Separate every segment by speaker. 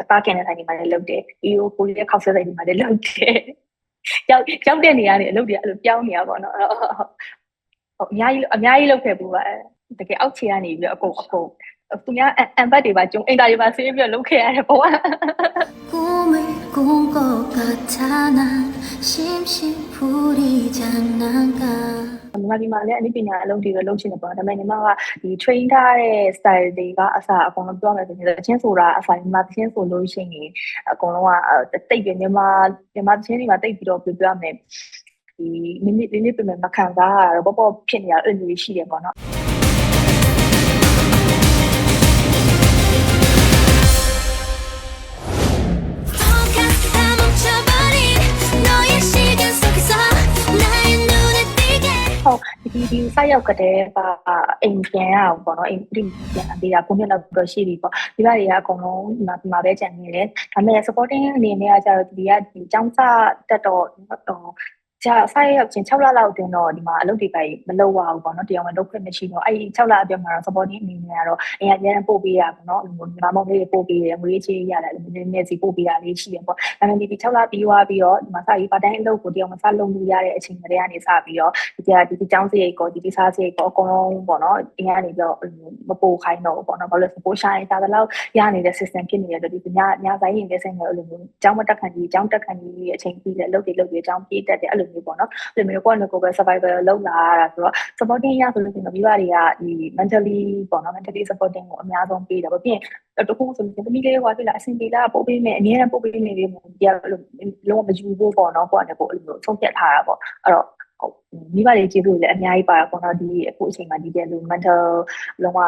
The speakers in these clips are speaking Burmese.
Speaker 1: အသားကင်တဲ့ဆိုင်တွေမှာလည်းလုပ်တယ်။ EO ကိုလည်းခောက်ဆွဲဆိုင်တွေမှာလည်းလုပ်တယ်။ကြောက်ကြောက်တဲ့နေရာနေအလုပ်တွေအဲ့လိုပြောင်းနေရပါတော့နော်။ဟုတ်အများကြီးအများကြီးလုပ်ခဲ့ပူပါတကယ်အောက်ခြေကနေပြီးတော့အကုန်အကုန်သူများအန်ဘတ်တွေပါကျုံအင်တာတွေပါဆေးပြီးတော့လုပ်ခဲ့ရတဲ့ဘဝ။
Speaker 2: ကိုမေကိုက 같아 난 심심 풀이 장난감
Speaker 1: မြန်မာပြည်မှာလည်းအနည်းပညာအလုပ်တွေပဲလုပ်ချင်တယ်ပေါ့ဒါပေမဲ့ညီမကဒီ train ထားတဲ့ style တွေကအစားအကုန်လုံးပြောမယ်ဆိုရင်ချင်းဆိုတာအစားညီမချင်းဆိုလို့ရှိရင်အကုန်လုံးကတိတ်ပြီးမြန်မာမြန်မာချင်းတွေမှာတိတ်ပြီးတော့ပြောပြမယ်ဒီမိနစ်မိနစ်ပြင်မခံစားရတော့ပေါ့ပေါ့ဖြစ်နေရအဲ့လိုရှိတယ်ပေါ့နော် ဒီဒီစိုက်ရောက်ကတည်းကအိမ်ပြန်ရအောင်ပေါ့နော်အိမ်ပြင်ပြန်ပြီးတာ9နှစ်လောက်တော့ရှိပြီပေါ့ဒီဘက်တွေကအကုန်လုံးဒီမှာဒီမှာပဲကြံနေတယ်ဒါပေမဲ့ supporting အနေနဲ့ကကျတော့ဒီကဒီចောင်းစားတက်တော့ဟို ကြာဆိုင်ရောက်ချင်း6လလောက်အတွင်းတော့ဒီမှာအလုပ်တွေပဲမလုပ်ရဘူးပေါ့နော်တရားဝင်လုပ်ခွင့်မရှိတော့အဲ့ဒီ6လအတွင်းမှာတော့ supporting အနေနဲ့ကတော့အရင်ကျန်ပို့ပေးရပေါ့နော်ညီမမောင်လေးပို့ပေးရငွေချေးရတယ်နည်းနည်းစီပို့ပေးရလေးရှိတယ်ပေါ့ဒါပေမဲ့ဒီ6လပြီးသွားပြီးတော့ဒီမှာစာရေးပါတိုင်းအလုပ်ကိုတရားဝင်စလုပ်လို့ရတဲ့အချိန်ကလေးကနေစပြီးတော့ဒီကဒီဒီကျောင်းစီရိတ်ကိုဒီဒီစားစီရိတ်ကိုအကုန်လုံးပေါ့နော်အရင်ကနေပြီးတော့မပို့ခိုင်းတော့ပေါ့နော်ဘာလို့လဲဆိုပို့ရှာရင်ဒါတော့ရနေတဲ့ system ဖြစ်နေတယ်ဆိုဒီညညဆိုင်ရင်လည်းဆိုင်တယ်အဲ့လိုမျိုးကျောင်းမတက်ခံကြီးကျောင်းတက်ခံကြီးအချိန်ပြီးတဲ့အလုပ်တွေလုပ်ပြီးကျောင်းပြေးတက်တယ်အဲ့လိုမျိုးပေါ့နော်အဲ့လိုမျိုးကိုယ့်နဲ့ကိုယ်ပဲ survival လုပ်လာရတာဆိုတော့ supporting ရဆိုလို့ရှိရင်မိဘတွေကဒီ mentally ပေါ့နော် mentally supporting ကိုအများဆုံးပေးတယ်ပေါ့ပြီးရင်တခုဆိုရင်သမီးလေးကပြလာအဆင်ပြေလာပို့ပေးမယ်အများနဲ့ပို့ပေးနေလေးမျိုးဒီကအဲ့လိုလုံးဝမယူဖို့ပေါ့နော်ကိုယ့်နဲ့ကိုယ်အဲ့လိုမျိုးဆုံးဖြတ်ထားတာပေါ့အဲ့တော့ဟုတ်မိဘတွေကျေးဇူးလည်းအများကြီးပါပေါ့နော်ဒီအခုအချိန်မှာဒီတဲ့လူ mental လုံးဝ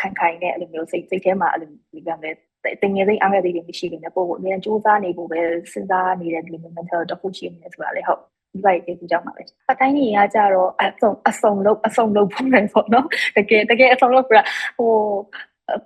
Speaker 1: ခိုင်ခိုင်နဲ့အဲ့လိုမျိုးစိတ်စိတ်ထဲမှာအဲ့လိုဒီကမဲ့တင်ငယ်စိတ်အားငယ်စိတ်တွေမရှိနေပို့ဖို့အများစူးစမ်းနေဖို့ပဲစဉ်းစားနေတဲ့ဒီ mental တစ်ခုရှိနေတယ်ဆိုတာလေဟုတ် ဒီဘက်ကျေးဇူးကြောင့်ပါပဲအတိုင်းကြီးကကြတော့အစုံအစုံလုံးအစုံလုံးပုံနေပေါ့နော်တကယ်တကယ်အစုံလုံးပြဟို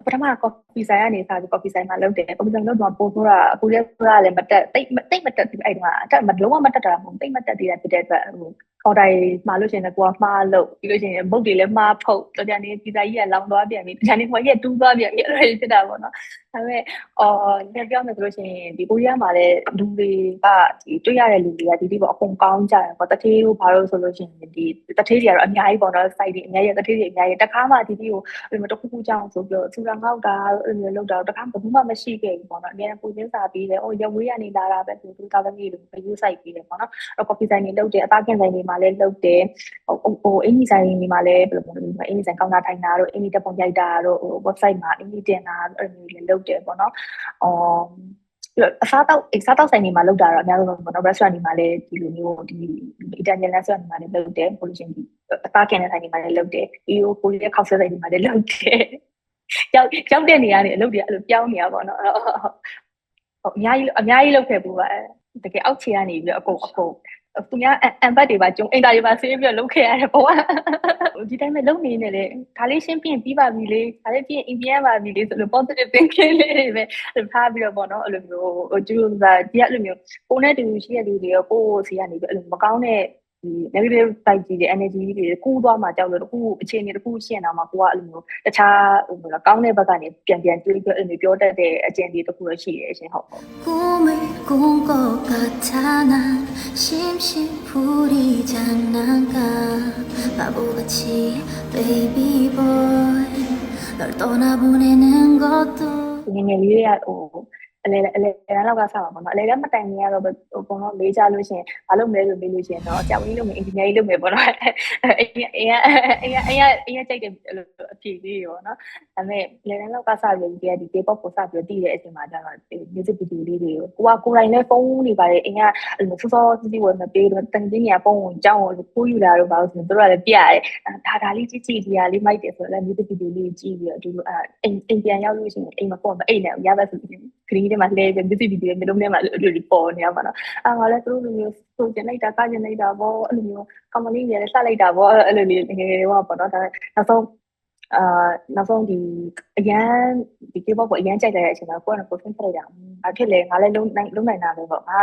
Speaker 1: ပထမ coffee ဆိုင်ကနေစားပြီး coffee ဆိုင်မှာလုပ်တယ် coffee ဆိုင်လုပ်တော့ပို့တော့အခုလည်းဆိုတာလည်းမတက်တိတ်တိတ်မတက်ဘူးအဲ့ဒီမှာအတက်မလုံးဝမတက်တာမဟုတ်တိတ်မတက်သေးတာဖြစ်တဲ့အတွက်ဟို အော်ဒါမှာလို့ရှိရင်လည်းကိုကမှားလို့ပြီးလို့ရှိရင်မုတ်တွေလည်းမှားဖုတ်တော်ကြနေပီဇာကြီးကလောင်သွားပြန်ပြီတခြားနေဟိုကြီးကတူးသွားပြန်ပြီအဲ့လိုဖြစ်တာပေါ့နော်ဒါပေမဲ့အော်ညပြောမယ်ဆိုလို့ရှိရင်ဒီကိုရီးယားမှာလည်းလူတွေကဒီတွေ့ရတဲ့လူတွေကဒီဒီပေါ့အကုန်ကောင်းကြတယ်ပေါ့တထေးကိုဘာလို့ဆိုလို့ရှိရင်ဒီတထေးတွေကတော့အများကြီးပေါ့နော် site တွေအများကြီးတထေးတွေအများကြီးတခါမှဒီဒီကိုအဲ့လိုတခုခုကြောင်းဆိုပြီးတော့စူရငေါက်တာအဲ့လိုလောက်တာတခါဘယ်သူမှမရှိခဲ့ဘူးပေါ့နော်အများကြီးပူချင်းစာပြီးတယ်ဟိုရဝေးကနေလာတာပဲသူသူသားသမီးတွေဘယူ site ပြီးတယ်ပေါ့နော်အဲ့ coffee ဆိုင်တွေလုပ်တယ်အသားကင်ဆိုင်တွေမှာလည်းလုပ်တယ်ဟိုဟိုအင်ဂျီဆိုင်တွေမှာလည်းဘယ်လိုမျိုးလဲအင်ဂျီဆိုင်ကောင်းတာထိုင်တာတို့အင်ဂျီတက်ပုံရိုက်တာတို့ဟို website မှာအင်ဂျီတင်တာအဲ့လိုမျိုးလည်းလုပ်တယ်ပေါ့နော်အော်အစားတော့အစားတော့ဆိုင်တွေမှာလုပ်တာတော့အများဆုံးပေါ့နော် restaurant တွေမှာလည်းဒီလိုမျိုးဒီ Italian restaurant တွေမှာလည်းလုပ်တယ် pollution ဒီအသားကင်တဲ့ဆိုင်တွေမှာလည်းလုပ်တယ်ပြီးတော့ကိုရီးယားခောက်ဆွဲဆိုင်တွေမှာလည်းလုပ်တယ်ရောက်ရောက်တဲ့နေရာနေအလုပ်တွေအဲ့လိုပြောင်းနေရပါတော့ဟုတ်အများကြီးအများကြီးလုပ်ခဲ့ပူပါတကယ်အောက်ခြေကနေပြီးတော့အကုန်အကုန် သူများအန်ဘတ်တွေပါကျုံအင်တာတွေပါဆေးပြီးတော့လုပ်ခဲ့ရတယ်ဘဝဒီတိုင်းပဲလုပ်နေနေလေဒါလေးရှင်းပြရင်ပြီးပါပြီလေဒါလေးပြရင်အိမ်ပြန်ပါပြီလေဆိုလို့ positive thinking လေးတွေပဲထားပြီးတော့ပေါ့နော်အဲ့လိုမျိုးဟိုကျူးစားဒီအဲ့လိုမျိုးကိုနဲ့တူရှိတဲ့လူတွေရောကိုစီကနေပြီးအဲ့လိုမကောင်းတဲ့ဒီ negative side ကြီးတွေ energy တွေကူးသွားမှကြောက်လို့တခုအခြေအနေတခုရှင်းတော့မှကိုကအဲ့လိုမျိုးတခြားဟိုကောင်းတဲ့ဘက်ကနေပြန်ပြန်တွေးပြီးအဲ့လိုပြောတတ်တဲ့အကျင့်တွေတခုရရှိတယ်ရှင်ဟုတ်ဟုတ်
Speaker 2: 꿈 것 같아. 난 심심 풀이 장난가. 바보같이 baby boy. 널 떠나보내는 것도
Speaker 1: 왜냐면 윌리아 오. အလဲအလဲလောက်ကစားပါပေါ့နော်အလဲလည်းမတိုင်နေရတော့ဟိုပုံတော့လေးကြလို့ရှင်ဘာလို့မလဲဆိုမေးလို့ရှင်တော့အကြောက်ကြီးလုပ်မယ်အင်ဂျင်နီယာကြီးလုပ်မယ်ပေါ့နော်အရင်အရင်အရင်အရင်အရင်ကြိုက်တယ်အဖြေလေးပေါ့နော်ဒါပေမဲ့လဲလည်းလောက်ကစားပြီးဒီကဒီ K-pop ကိုစပြီးတည်တဲ့အချိန်မှာကျတော့ music video လေးတွေကိုကကိုယ်တိုင်လည်းဖုန်းတွေပါတယ်အင်ကအဲ့လိုစောစောစီးစီးဝယ်မပေးတော့တန်တင်းညာဖုန်းကိုကြောင်းကိုပိုးယူလာတော့ဘာလို့ဆိုတော့တို့ကလည်းပြရတယ်ဒါဒါလေးကြည့်ကြည့်ဒီဟာလေးမိုက်တယ်ဆိုတော့လည်း music video လေးကြည့်ပြီးတော့ဒီလိုအဲ့အိမ်အိမ်ပြန်ရောက်လို့ရှိရင်အိမ်မှာပေါ့မအိမ်နဲ့ရပါဆိုပြီး ခရီးထဲမှာလဲပြီး music video မျိုးလုံးထဲမှာအဲ့လိုပေါ်နေရပါတော့အဲ့ငါလည်းသူတို့လိုမျိုးဆိုကျင်လိုက်တာကကျင်လိုက်တာပေါ့အဲ့လိုမျိုး company တွေလည်းစလိုက်တာပေါ့အဲ့လိုလေးငယ်ငယ်တွေကပေါ့နော်ဒါနောက်ဆုံး အာနောက်ဆုံးဒီအရန်ဒီ K-pop ကိုအရန်ကြိုက်တဲ့အချိန်မှာကိုယ်ကကိုယ်ဖင်ဖက်လိုက်တာ။ဘာဖြစ်လဲငါလည်းလုံးနိုင်လုံးနိုင်တာပဲပေါ့။ငါ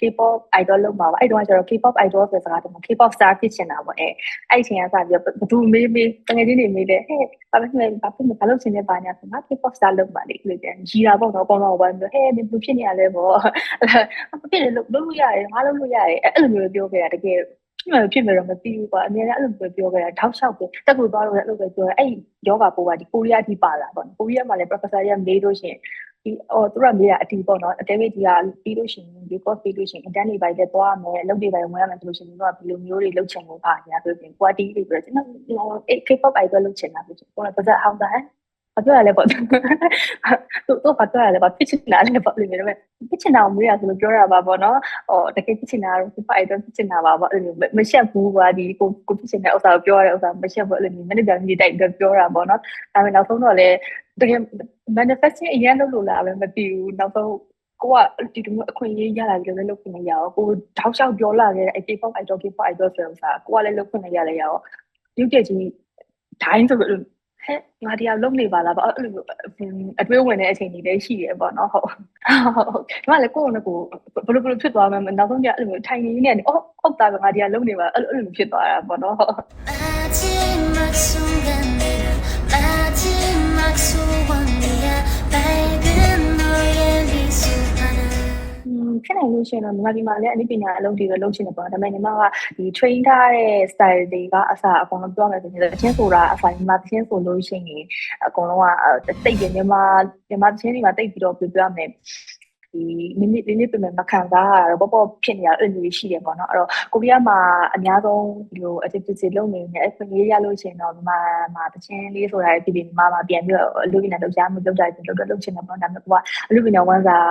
Speaker 1: K-pop idol လုပ်မှာပါ။အဲ့တုန်းကကျတော့ K-pop idol ဆိုတဲ့စကားတည်းမှာ K-pop star ဖြစ်ချင်တာပေါ့အဲ။အဲ့အချိန်ကစပြီးတော့ဘသူမေးမေးတကယ်ချင်းနေမေးတယ်ဟဲ့ဘာဖြစ်လဲဘာဖြစ်လဲဘာလုပ်ချင်လဲပါညာဆိုငါ K-pop star လုပ်ပါလေလို့ပြန်ရီတာပေါ့နော်ပေါ့တော့ဘာလို့ဟဲ့ဒီဘဖြစ်နေရလဲပေါ့။ဘာဖြစ်လဲလုပ်လို့ရတယ်ငါလုပ်လို့ရတယ်အဲ့လိုမျိုးပြောခဲ့တာတကယ် ဖြစ်မယ်ဖြစ်မယ်တော့မသိဘူးကွာအများကြီးအဲ့လိုပဲပြောခဲ့တာထောက်လျှောက်ပဲတက်ကူသွားလို့လည်းအဲ့လိုပဲပြောတယ်အဲ့ယောဂပိုးကဒီကိုရီးယားဒီပါလာပေါ့ကိုရီးယားမှာလည်း professor ရမေးလို့ရှိရင်ဒီအော်သူကမေးတာအတီပေါ့နော်အတဲဝိဒီကပြီးလို့ရှိရင်ဒီ course ပြီးလို့ရှိရင် intern တွေပိုင်းလည်းသွားမယ်အလုပ်တွေပိုင်းဝင်ရမယ်ဆိုလို့ရှိရင်တော့ဘယ်လိုမျိုးတွေလုပ်ချင်လို့ပါညာဆိုရင် quality တွေပြောကျွန်တော်အဲ့ K-pop idol လုပ်ချင်တာဆိုရင်ကိုယ်ကပါဇက်အောင်တာ ဘာပြောရလဲပေါ့သူသူဘာပြောရလဲပေါ့ဖြစ်ချင်တာလည်းပေါ့လို့မျိုးပဲဖြစ်ချင်တာကိုမေးရဆိုလို့ပြောရပါပေါ့နော်ဟောတကယ်ဖြစ်ချင်တာတော့ဖိုက်တော့ဖြစ်ချင်တာပါပေါ့အဲ့လိုမရှက်ဘူးကွာဒီကိုကိုဖြစ်ချင်တဲ့ဥစ္စာကိုပြောရတဲ့ဥစ္စာမရှက်ဘူးအဲ့လိုမျိုးမနေ့ကမြေတိုက်ပြီးပြောတာပေါ့နော်ဒါပေမဲ့နောက်ဆုံးတော့လည်းတကယ် manifesting အရင်လုပ်လို့လားပဲမသိဘူးနောက်ဆုံးကိုကဒီလိုမျိုးအခွင့်အရေးရလာကြတယ်လို့ခွင့်ရအောင်ကိုတောက်လျှောက်ပြောလာခဲ့တဲ့ K-pop idol K-pop idol ဆိုတော့စာကိုကလည်းလုပ်ခွင့်ရရရအောင်ရုပ်တရက်ကြီးဒိုင်းဆိုလို့ ဟဲ့ငါတရားလုံးနေပါလားပေါ့အဲ့လိုအတွင်းဝင်တဲ့အချိန်ကြီးလည်းရှိတယ်ပေါ့နော်ဟုတ်ဟုတ်ဒီမှာလည်းကိုယ့်ကိုယ်ကိုဘယ်လိုဘယ်လိုဖြစ်သွားမှမနောက်ဆုံးကျအဲ့လိုမျိုးထိုင်နေနေအော်ဟုတ်တာပဲငါတရားလုံးနေပါအဲ့လိုအဲ့လိုဖြစ်သွားတာပေါ့နော်ဟုတ် ဖြစ်နိုင်လို့ရှိရင်တော့မြန်မာပြည်မှာလည်းအနည်းပညာအလုပ်တွေပဲလုပ်ချင်တယ်ပေါ့ဒါပေမဲ့ညီမကဒီ train ထားတဲ့ style တွေကအစားအကုန်လုံးပြောမယ်ဆိုရင်ချင်းဆိုတာအစားညီမချင်းဆိုလို့ရှိရင်အကုန်လုံးကတိတ်တယ်မြန်မာမြန်မာချင်းတွေမှာတိတ်ပြီးတော့ပြောပြမယ် ဒီမိနစ်မိနစ်ပြင်မခံစားရတော့ပေါ့ပေါ့ဖြစ်နေရအဲ့လိုရှိတယ်ပေါ့နော်အဲ့တော့ကိုရီးယားမှာအများဆုံးဒီလို activity လုပ်နေနေအခွင့်အရေးရလို့ရှိရင်တော့မြန်မာမှာတချင်းလေးဆိုတာပြည်ပြည်မှာမှာပြန်ပြီးတော့အလုပ်ရင်းနဲ့လုပ်ကြမှုလုပ်ကြတယ်လုပ်တော့လုပ်ချင်တယ်ပေါ့ဒါပေမဲ့ကိုကအလုပ်ရင်းနဲ့ဝန်စား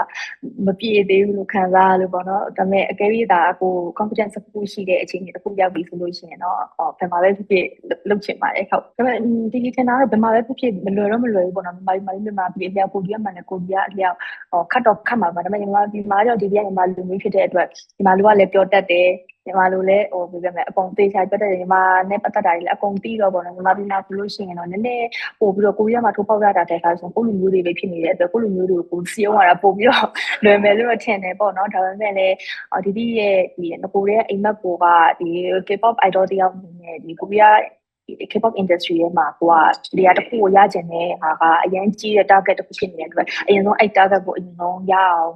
Speaker 1: မပြည့်သေးဘူးလို့ခံစားရလို့ပေါ့နော်ဒါပေမဲ့အကယ်၍ဒါကို confidence တစ်ခုရှိတဲ့အချိန်ကြီးတစ်ခုရောက်ပြီဆိုလို့ရှိရင်တော့ဘယ်မှာပဲဖြစ်ဖြစ်လုပ်ချင်ပါတယ်ဟုတ်ဒါပေမဲ့ဒီဒီထင်တာတော့ဘယ်မှာပဲဖြစ်ဖြစ်မလွယ်တော့မလွယ်ဘူးပေါ့နော်မြန်မာပြည်မှာမြန်မာပြည်အလျောက်ကိုရီးယားမှာလည်းကိုရီးယားအလျောက်ခတ်တော့ခတ်မှာပါဒါပေမဲ့မြန်မာပြည်မှာတော့ဒီပြည်မြန်မာလူမျိုးဖြစ်တဲ့အတွက်မြန်မာလူကလည်းပြောတတ်တယ်မြန်မာလူလည်းဟိုပြောပြမယ်အကုန်သေးချာပြောတတ်တယ်မြန်မာနဲ့ပတ်သက်တာတွေလည်းအကုန်ပြီးတော့ပေါ့နော်မြန်မာပြည်မှာဆိုလို့ရှိရင်တော့နည်းနည်းပို့ပြီးတော့ကိုရီးယားမှာထိုးပေါက်ရတာတဲ့ခါဆိုကိုလူမျိုးတွေပဲဖြစ်နေတဲ့အတွက်ကိုလူမျိုးတွေကိုကိုစီအောင်ရတာပို့ပြီးတော့လွယ်မယ်လို့ထင်တယ်ပေါ့နော်ဒါပေမဲ့လည်းဒီဒီရဲ့ဒီငကိုရဲ့အိမ်မက်ကိုကဒီ K-pop idol တယောက်နေနဲ့ဒီကိုရီးယား K-pop industry ရဲ့မှာကိုကနေရာတစ်ခုကိုရကျင်တဲ့ဟာကအရင်ကြီးတဲ့ target တစ်ခုဖြစ်နေတဲ့အတွက်အရင်ဆုံးအဲ့ target ကိုအရင်ဆုံးရအောင်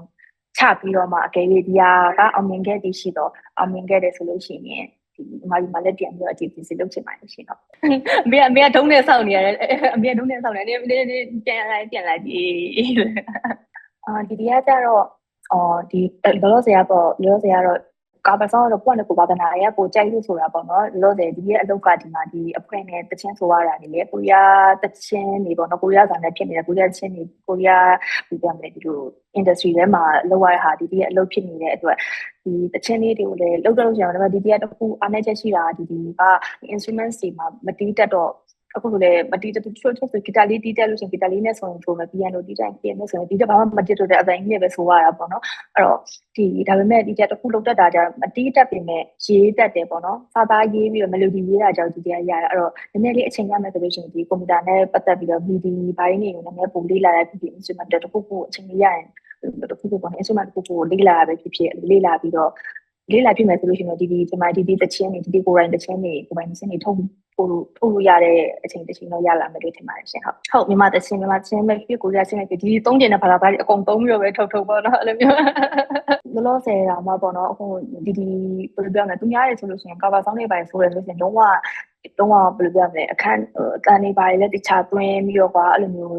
Speaker 1: ချပြီးတော့မှအကယ်၍ဒီဟာကအောင်မြင်ခဲ့သည်ရှိတော့အောင်မြင်ခဲ့တယ်ဆိုလို့ရှိရင်ဒီမာဒီမာလက်ပြန်ပြီးတော့အခြေအနေလုပ်ချင်ပါတယ်ရှင်တော့အမေကအမေကဒုံးနဲ့စောင့်နေရတယ်အမေကဒုံးနဲ့စောင့်နေတယ်နေနေပြန်လိုက်ပြန်လိုက်ဒီအာဒီဒီကကြတော့အော်ဒီလောလောဆယ်ကပေါ့လောလောဆယ်ကတော့ ကာပဆောင်တော့ကိုယ့်နဲ့ကိုယ်ပါဒနာရဲ့ကိုကြိုက်လို့ဆိုတာပေါ့နော်လောလောဆယ်ဒီရဲ့အလုပ်ကဒီမှာဒီအဖွဲနဲ့တချင်းဆိုရတာနေလေကိုရီးယားတချင်းနေပေါ့နော်ကိုရီးယားဇာနဲ့ဖြစ်နေတဲ့ကိုရီးယားချင်းနေကိုရီးယားဒီပြန်မယ်ဒီလို industry ထဲမှာလောက်ရတဲ့ဟာဒီဒီရဲ့အလုပ်ဖြစ်နေတဲ့အတွက်ဒီတချင်းလေးတွေကိုလည်းလောက်တော့လို့ရှိရင်ဒါပေမဲ့ဒီဒီကတခုအားနည်းချက်ရှိတာဒီဒီက instruments တွေမှာမတီးတက်တော့ အခုဆိုလည်းမတီးတချို့ချို့ဆိုဂီတာလေးတီးတက်လို့ရှိရင်ဂီတာလေးနဲ့ဆိုရင်ထိုးမယ်ပီယန်နိုတီးတိုင်းပီယန်နိုဆိုရင်ဒီတက်ဘာမှမတီးတော့တဲ့အတိုင်းကြီးပဲဆိုရတာပေါ့နော်အဲ့တော့ဒီဒါပေမဲ့ဒီတက်တစ်ခုလောက်တက်တာကြမတီးတက်ပြင်မဲ့ရေးတက်တယ်ပေါ့နော်စာသားရေးပြီးတော့ melody ရေးတာကြောင့်ဒီတရားရတာအဲ့တော့နည်းနည်းလေးအချိန်ရမယ်ဆိုလို့ရှိရင်ဒီကွန်ပျူတာနဲ့ပတ်သက်ပြီးတော့ MIDI ဘိုင်းတွေကိုနည်းနည်းပုံလေးလာတဲ့ဒီ instrument တစ်ခုခုအချိန်ကြီးရရင်တစ်ခုခုပေါ့နော် instrument တစ်ခုခုလေးလာပဲဖြစ်ဖြစ်လေးလာပြီးတော့ လေးလာပြမယ်ဆိုလို့ရှိရင်ဒီဒီဒီမှာဒီဒီတချင်းနေဒီဒီကိုရိုင်းတချင်းနေကိုရိုင်းတချင်းနေထုတ်ပို့ထုတ်လို့ရတဲ့အချိန်တစ်ချိန်တော့ရလာမယ်လို့ထင်ပါတယ်ရှင်ဟုတ်ဟုတ်မြန်မာတချင်းမြန်မာချင်းပဲဖြစ်ကိုရချင်းပဲဒီသုံးကျင်တဲ့ဘာသာဘာတွေအကုန်သုံးပြီးတော့ပဲထုတ်ထုတ်ပေါ့နော်အဲ့လိုမျိုးလောလောဆယ်တော့မှပေါ့နော်အခုဒီဒီဘယ်လိုပြောမလဲသူများရဲဆိုလို့ရှိရင်ကာဗာဆောင်းတွေပါဆိုရလို့ရှိရင်လုံးဝလုံးဝဘယ်လိုပြောမလဲအခန်းအကန်တွေပါလည်းတခြားသွင်းပြီးတော့ကွာအဲ့လိုမျိုး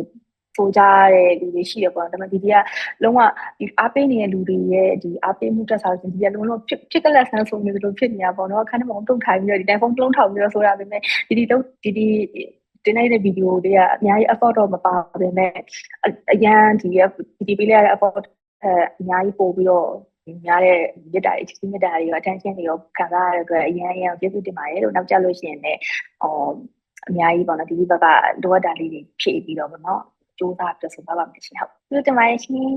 Speaker 1: ပိုကြတဲ့လူတွေရှိရပေါ့ဒါပေမဲ့ဒီဒီကလုံးဝဒီအားပေးနေတဲ့လူတွေရဲ့ဒီအားပေးမှုတက်စားလို့ဒီကလုံးလုံးဖြစ်ဖြစ်ကလက်ဆန်းဆုံးနေလို့ဖြစ်နေတာပေါ့နော်အခန်းထဲမှာတုံထိုင်ပြီးတော့ဒီတိုင်ဖုန်းလုံးထောင်ပြီးတော့ဆိုတာပဲမဲ့ဒီဒီတော့ဒီဒီတင်လိုက်တဲ့ဗီဒီယိုတွေကအများကြီး effort တော့မပါဘဲနဲ့အရန်ဒီဒီဒီပေးလိုက်တဲ့ effort အများကြီးပို့ပြီးတော့များတဲ့မြစ်တာအချင်းမြစ်တာတွေရော attention တွေရောခံစားရတဲ့အတွက်အရင်အရင်ကျေးဇူးတင်ပါတယ်လို့နောက်ကြလို့ရှိရင်လည်းဟောအများကြီးပေါ့နော်ဒီဒီဘက်ကလိုအပ်တာလေးတွေဖြည့်ပြီးတော့ပေါ့နော် စူးစမ်းပြဆိုပါပါမယ်ရှင်ဟုတ်ကျေးဇူးတင်ပါတယ်ရှင်